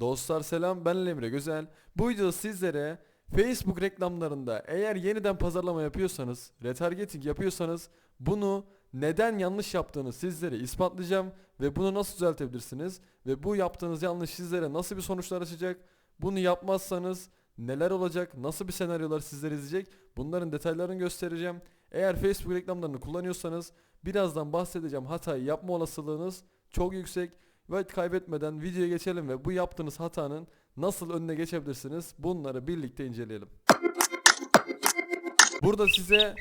Dostlar selam ben Emre Güzel. Bu videoda sizlere Facebook reklamlarında eğer yeniden pazarlama yapıyorsanız, retargeting yapıyorsanız bunu neden yanlış yaptığını sizlere ispatlayacağım ve bunu nasıl düzeltebilirsiniz ve bu yaptığınız yanlış sizlere nasıl bir sonuçlar açacak, bunu yapmazsanız neler olacak, nasıl bir senaryolar sizleri izleyecek bunların detaylarını göstereceğim. Eğer Facebook reklamlarını kullanıyorsanız birazdan bahsedeceğim hatayı yapma olasılığınız çok yüksek. Vakit kaybetmeden videoya geçelim ve bu yaptığınız hatanın nasıl önüne geçebilirsiniz bunları birlikte inceleyelim. Burada size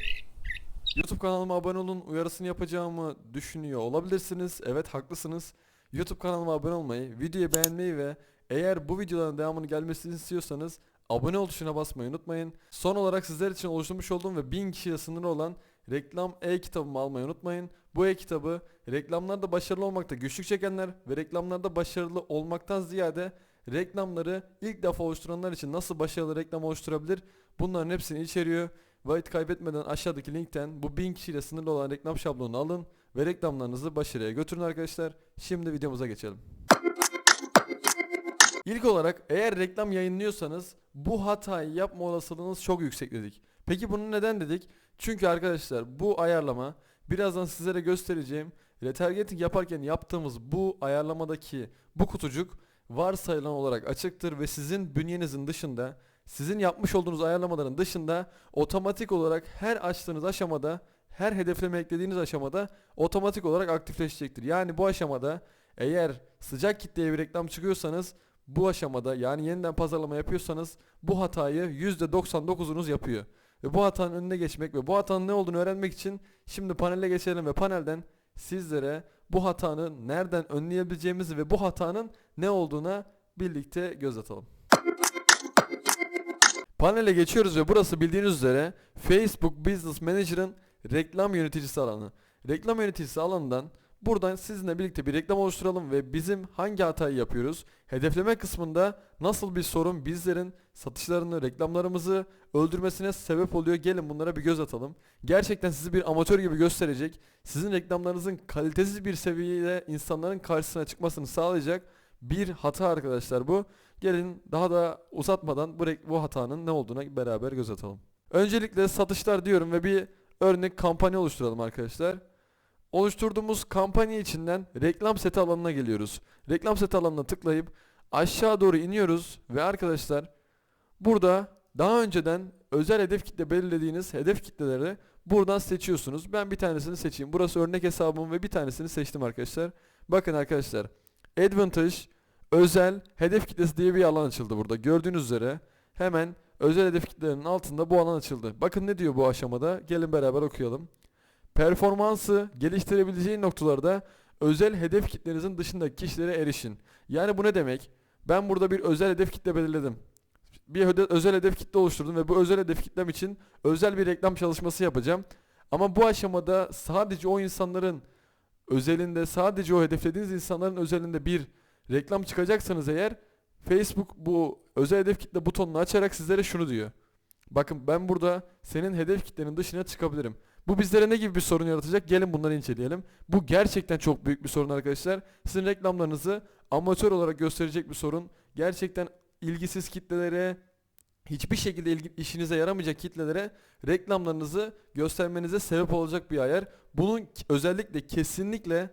YouTube kanalıma abone olun uyarısını yapacağımı düşünüyor olabilirsiniz. Evet haklısınız. YouTube kanalıma abone olmayı, videoyu beğenmeyi ve eğer bu videoların devamını gelmesini istiyorsanız abone ol tuşuna basmayı unutmayın. Son olarak sizler için oluşturmuş olduğum ve 1000 kişiye sınırı olan reklam e-kitabımı almayı unutmayın. Bu e-kitabı reklamlarda başarılı olmakta güçlük çekenler ve reklamlarda başarılı olmaktan ziyade reklamları ilk defa oluşturanlar için nasıl başarılı reklam oluşturabilir bunların hepsini içeriyor. Vakit kaybetmeden aşağıdaki linkten bu 1000 kişiyle sınırlı olan reklam şablonunu alın ve reklamlarınızı başarıya götürün arkadaşlar. Şimdi videomuza geçelim. İlk olarak eğer reklam yayınlıyorsanız bu hatayı yapma olasılığınız çok yüksek dedik. Peki bunu neden dedik? Çünkü arkadaşlar bu ayarlama birazdan sizlere göstereceğim retargeting yaparken yaptığımız bu ayarlamadaki bu kutucuk varsayılan olarak açıktır ve sizin bünyenizin dışında sizin yapmış olduğunuz ayarlamaların dışında otomatik olarak her açtığınız aşamada her hedefleme eklediğiniz aşamada otomatik olarak aktifleşecektir. Yani bu aşamada eğer sıcak kitleye bir reklam çıkıyorsanız bu aşamada yani yeniden pazarlama yapıyorsanız bu hatayı %99'unuz yapıyor. Ve bu hatanın önüne geçmek ve bu hatanın ne olduğunu öğrenmek için şimdi panele geçelim ve panelden sizlere bu hatanın nereden önleyebileceğimizi ve bu hatanın ne olduğuna birlikte göz atalım. Panele geçiyoruz ve burası bildiğiniz üzere Facebook Business Manager'ın reklam yöneticisi alanı. Reklam yöneticisi alanından buradan sizinle birlikte bir reklam oluşturalım ve bizim hangi hatayı yapıyoruz? Hedefleme kısmında nasıl bir sorun bizlerin satışlarını, reklamlarımızı öldürmesine sebep oluyor? Gelin bunlara bir göz atalım. Gerçekten sizi bir amatör gibi gösterecek. Sizin reklamlarınızın kalitesiz bir seviyede insanların karşısına çıkmasını sağlayacak bir hata arkadaşlar bu. Gelin daha da uzatmadan bu, bu hatanın ne olduğuna beraber göz atalım. Öncelikle satışlar diyorum ve bir örnek kampanya oluşturalım arkadaşlar. Oluşturduğumuz kampanya içinden reklam seti alanına geliyoruz. Reklam seti alanına tıklayıp aşağı doğru iniyoruz ve arkadaşlar burada daha önceden özel hedef kitle belirlediğiniz hedef kitleleri buradan seçiyorsunuz. Ben bir tanesini seçeyim. Burası örnek hesabım ve bir tanesini seçtim arkadaşlar. Bakın arkadaşlar. Advantage özel hedef kitlesi diye bir alan açıldı burada. Gördüğünüz üzere hemen özel hedef kitlelerinin altında bu alan açıldı. Bakın ne diyor bu aşamada? Gelin beraber okuyalım. Performansı geliştirebileceği noktalarda özel hedef kitlenizin dışındaki kişilere erişin. Yani bu ne demek? Ben burada bir özel hedef kitle belirledim. Bir özel hedef kitle oluşturdum ve bu özel hedef kitlem için özel bir reklam çalışması yapacağım. Ama bu aşamada sadece o insanların özelinde sadece o hedeflediğiniz insanların özelinde bir reklam çıkacaksanız eğer Facebook bu özel hedef kitle butonunu açarak sizlere şunu diyor. Bakın ben burada senin hedef kitlenin dışına çıkabilirim. Bu bizlere ne gibi bir sorun yaratacak? Gelin bunları inceleyelim. Bu gerçekten çok büyük bir sorun arkadaşlar. Sizin reklamlarınızı amatör olarak gösterecek bir sorun. Gerçekten ilgisiz kitlelere, hiçbir şekilde ilgi, işinize yaramayacak kitlelere reklamlarınızı göstermenize sebep olacak bir ayar. Bunun özellikle kesinlikle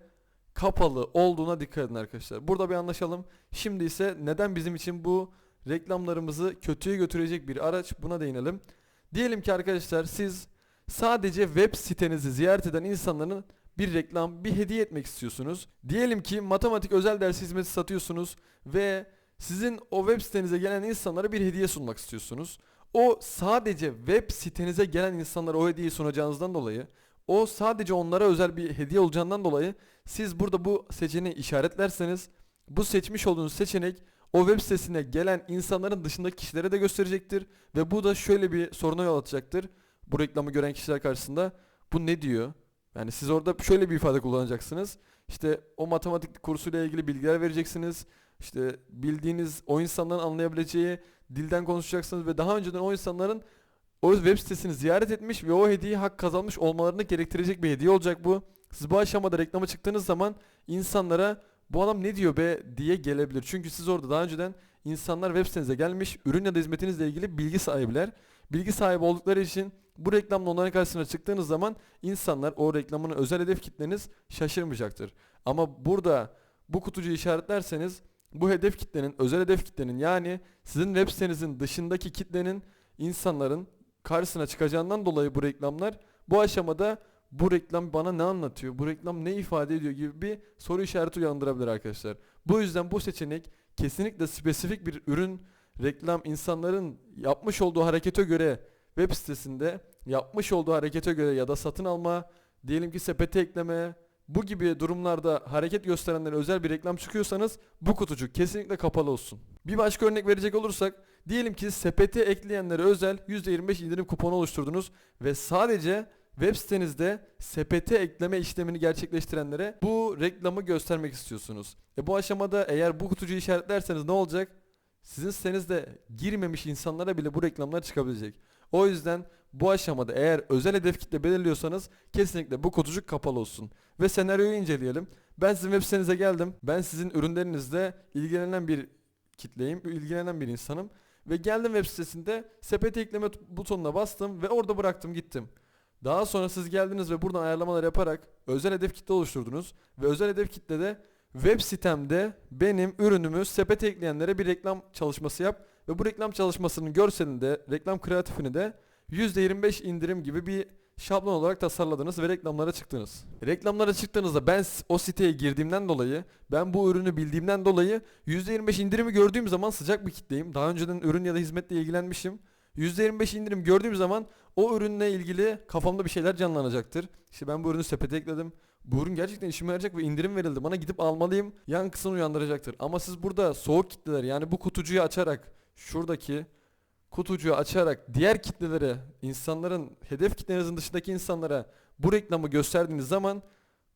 kapalı olduğuna dikkat edin arkadaşlar. Burada bir anlaşalım. Şimdi ise neden bizim için bu reklamlarımızı kötüye götürecek bir araç buna değinelim. Diyelim ki arkadaşlar siz sadece web sitenizi ziyaret eden insanların bir reklam, bir hediye etmek istiyorsunuz. Diyelim ki matematik özel ders hizmeti satıyorsunuz ve sizin o web sitenize gelen insanlara bir hediye sunmak istiyorsunuz. O sadece web sitenize gelen insanlara o hediyeyi sunacağınızdan dolayı, o sadece onlara özel bir hediye olacağından dolayı siz burada bu seçeneği işaretlerseniz bu seçmiş olduğunuz seçenek o web sitesine gelen insanların dışındaki kişilere de gösterecektir ve bu da şöyle bir soruna yol açacaktır. Bu reklamı gören kişiler karşısında bu ne diyor? Yani siz orada şöyle bir ifade kullanacaksınız. İşte o matematik kursuyla ilgili bilgiler vereceksiniz. İşte bildiğiniz o insanların anlayabileceği dilden konuşacaksınız ve daha önceden o insanların o web sitesini ziyaret etmiş ve o hediyeyi hak kazanmış olmalarını gerektirecek bir hediye olacak bu. Siz bu aşamada reklama çıktığınız zaman insanlara bu adam ne diyor be diye gelebilir. Çünkü siz orada daha önceden insanlar web sitenize gelmiş ürün ya da hizmetinizle ilgili bilgi sahibiler. Bilgi sahibi oldukları için bu reklamla onların karşısına çıktığınız zaman insanlar o reklamın özel hedef kitleniz şaşırmayacaktır. Ama burada bu kutucuğu işaretlerseniz bu hedef kitlenin, özel hedef kitlenin yani sizin web sitenizin dışındaki kitlenin insanların karşısına çıkacağından dolayı bu reklamlar bu aşamada bu reklam bana ne anlatıyor, bu reklam ne ifade ediyor gibi bir soru işareti uyandırabilir arkadaşlar. Bu yüzden bu seçenek kesinlikle spesifik bir ürün, reklam insanların yapmış olduğu harekete göre web sitesinde yapmış olduğu harekete göre ya da satın alma, diyelim ki sepete ekleme, bu gibi durumlarda hareket gösterenlere özel bir reklam çıkıyorsanız bu kutucuk kesinlikle kapalı olsun. Bir başka örnek verecek olursak diyelim ki sepete ekleyenlere özel %25 indirim kuponu oluşturdunuz ve sadece web sitenizde sepete ekleme işlemini gerçekleştirenlere bu reklamı göstermek istiyorsunuz. E bu aşamada eğer bu kutucuğu işaretlerseniz ne olacak? Sizin sitenizde girmemiş insanlara bile bu reklamlar çıkabilecek. O yüzden bu aşamada eğer özel hedef kitle belirliyorsanız kesinlikle bu kutucuk kapalı olsun. Ve senaryoyu inceleyelim. Ben sizin web sitenize geldim. Ben sizin ürünlerinizle ilgilenen bir kitleyim, ilgilenen bir insanım. Ve geldim web sitesinde sepete ekleme butonuna bastım ve orada bıraktım gittim. Daha sonra siz geldiniz ve buradan ayarlamalar yaparak özel hedef kitle oluşturdunuz. Ve özel hedef kitlede web sitemde benim ürünümü sepete ekleyenlere bir reklam çalışması yap. Ve bu reklam çalışmasının görselinde, reklam kreatifini de %25 indirim gibi bir şablon olarak tasarladınız ve reklamlara çıktınız. Reklamlara çıktığınızda ben o siteye girdiğimden dolayı, ben bu ürünü bildiğimden dolayı %25 indirimi gördüğüm zaman sıcak bir kitleyim. Daha önceden ürün ya da hizmetle ilgilenmişim. %25 indirim gördüğüm zaman o ürünle ilgili kafamda bir şeyler canlanacaktır. İşte ben bu ürünü sepete ekledim. Bu ürün gerçekten işime yarayacak ve indirim verildi. Bana gidip almalıyım. Yankısını uyandıracaktır. Ama siz burada soğuk kitleler yani bu kutucuğu açarak şuradaki kutucuğu açarak diğer kitlelere, insanların hedef kitlenizin dışındaki insanlara bu reklamı gösterdiğiniz zaman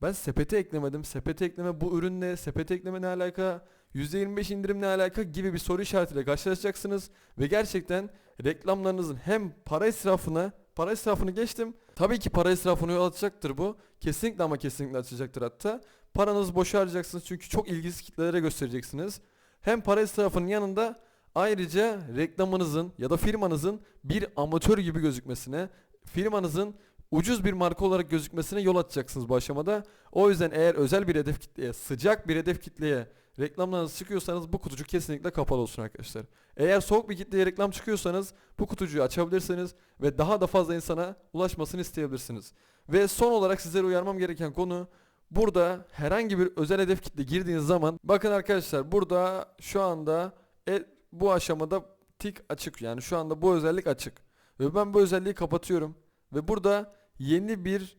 ben sepete eklemedim. Sepete ekleme bu ürünle, sepete ekleme ne alaka, %25 indirim ne alaka gibi bir soru işaretiyle karşılaşacaksınız ve gerçekten reklamlarınızın hem para israfına, para israfını geçtim. Tabii ki para israfını yol açacaktır bu. Kesinlikle ama kesinlikle açacaktır hatta. Paranızı boşa harcayacaksınız çünkü çok ilgisiz kitlelere göstereceksiniz. Hem para israfının yanında Ayrıca reklamınızın ya da firmanızın bir amatör gibi gözükmesine, firmanızın ucuz bir marka olarak gözükmesine yol açacaksınız bu aşamada. O yüzden eğer özel bir hedef kitleye, sıcak bir hedef kitleye reklamlarınız çıkıyorsanız bu kutucuk kesinlikle kapalı olsun arkadaşlar. Eğer soğuk bir kitleye reklam çıkıyorsanız bu kutucuğu açabilirsiniz ve daha da fazla insana ulaşmasını isteyebilirsiniz. Ve son olarak sizlere uyarmam gereken konu burada herhangi bir özel hedef kitle girdiğiniz zaman bakın arkadaşlar burada şu anda e, bu aşamada tik açık yani şu anda bu özellik açık. Ve ben bu özelliği kapatıyorum. Ve burada yeni bir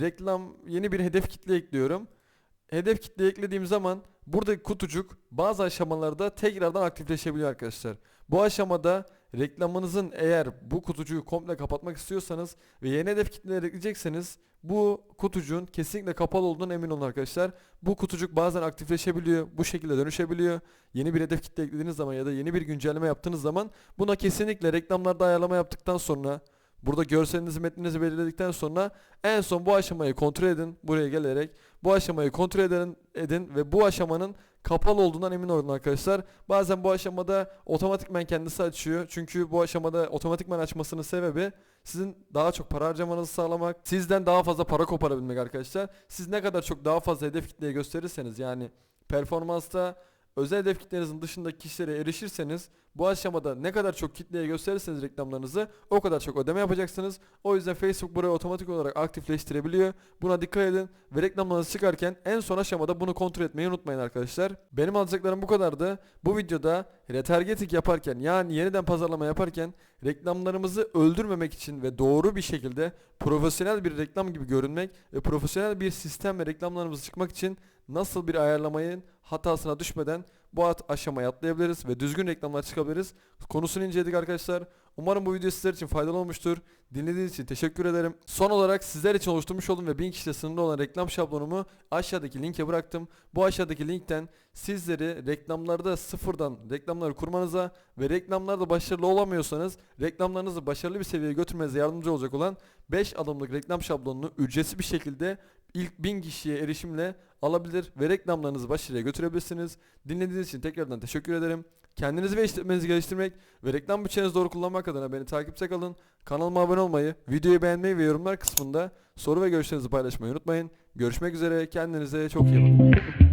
reklam, yeni bir hedef kitle ekliyorum. Hedef kitle eklediğim zaman buradaki kutucuk bazı aşamalarda tekrardan aktifleşebiliyor arkadaşlar. Bu aşamada reklamınızın eğer bu kutucuğu komple kapatmak istiyorsanız ve yeni hedef kitleleri ekleyecekseniz bu kutucuğun kesinlikle kapalı olduğundan emin olun arkadaşlar. Bu kutucuk bazen aktifleşebiliyor, bu şekilde dönüşebiliyor. Yeni bir hedef kitle eklediğiniz zaman ya da yeni bir güncelleme yaptığınız zaman buna kesinlikle reklamlarda ayarlama yaptıktan sonra Burada görselinizi metninizi belirledikten sonra en son bu aşamayı kontrol edin buraya gelerek bu aşamayı kontrol edin, edin ve bu aşamanın kapalı olduğundan emin olun arkadaşlar. Bazen bu aşamada otomatikman kendisi açıyor. Çünkü bu aşamada otomatikman açmasının sebebi sizin daha çok para harcamanızı sağlamak, sizden daha fazla para koparabilmek arkadaşlar. Siz ne kadar çok daha fazla hedef kitleye gösterirseniz yani performansta özel hedef kitlenizin dışındaki kişilere erişirseniz bu aşamada ne kadar çok kitleye gösterirseniz reklamlarınızı o kadar çok ödeme yapacaksınız. O yüzden Facebook burayı otomatik olarak aktifleştirebiliyor. Buna dikkat edin ve reklamlarınız çıkarken en son aşamada bunu kontrol etmeyi unutmayın arkadaşlar. Benim alacaklarım bu kadardı. Bu videoda retargeting yaparken yani yeniden pazarlama yaparken reklamlarımızı öldürmemek için ve doğru bir şekilde profesyonel bir reklam gibi görünmek ve profesyonel bir sistemle reklamlarımızı çıkmak için nasıl bir ayarlamayın hatasına düşmeden bu aşamaya atlayabiliriz ve düzgün reklamlar çıkabiliriz. Konusunu inceledik arkadaşlar. Umarım bu video sizler için faydalı olmuştur. Dinlediğiniz için teşekkür ederim. Son olarak sizler için oluşturmuş olduğum ve 1000 kişide sınırlı olan reklam şablonumu aşağıdaki linke bıraktım. Bu aşağıdaki linkten sizleri reklamlarda sıfırdan reklamları kurmanıza ve reklamlarda başarılı olamıyorsanız reklamlarınızı başarılı bir seviyeye götürmenize yardımcı olacak olan 5 adımlık reklam şablonunu ücretsiz bir şekilde ilk 1000 kişiye erişimle alabilir ve reklamlarınızı başarıya götürebilirsiniz. Dinlediğiniz için tekrardan teşekkür ederim. Kendinizi ve işletmenizi geliştirmek ve reklam bütçenizi doğru kullanmak adına beni takipte kalın. Kanalıma abone olmayı, videoyu beğenmeyi ve yorumlar kısmında soru ve görüşlerinizi paylaşmayı unutmayın. Görüşmek üzere, kendinize çok iyi bakın.